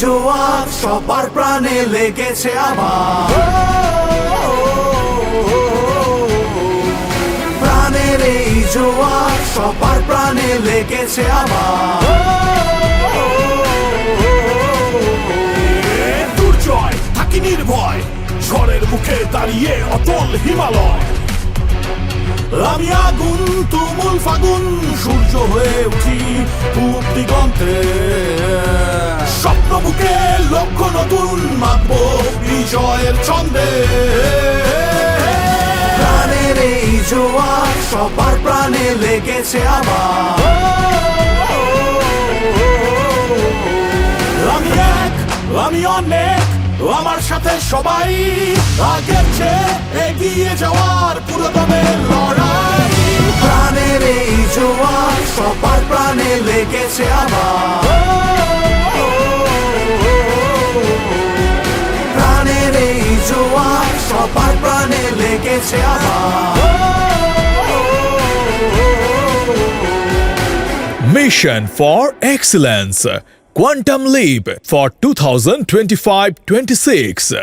জোয়ার সবার প্রাণে লেগেছে আবার প্রাণের এই জোয়ার সবার প্রাণে লেগেছে ঝড়ের মুখে দাঁড়িয়ে অটল হিমালয়। আমি আগুন তুমুল ফাগুন, সূর্য লক্ষ্য নতুন মাপব বিজয়ের ছন্দে। প্রাণের এই জোয়ার সবার প্রাণে লেগেছে আবার আমি এক, আমি অনেক আমার সাথে সবাই। আগের চেয়ে এগিয়ে যাওয়ার পুরোদমে লড়াই। প্রাণের এই জোয়ার সবার প্রাণে লেগেছে আবার প্রাণে লেগেছে আবার Mission for Excellence. Quantum Leap for 2025 26.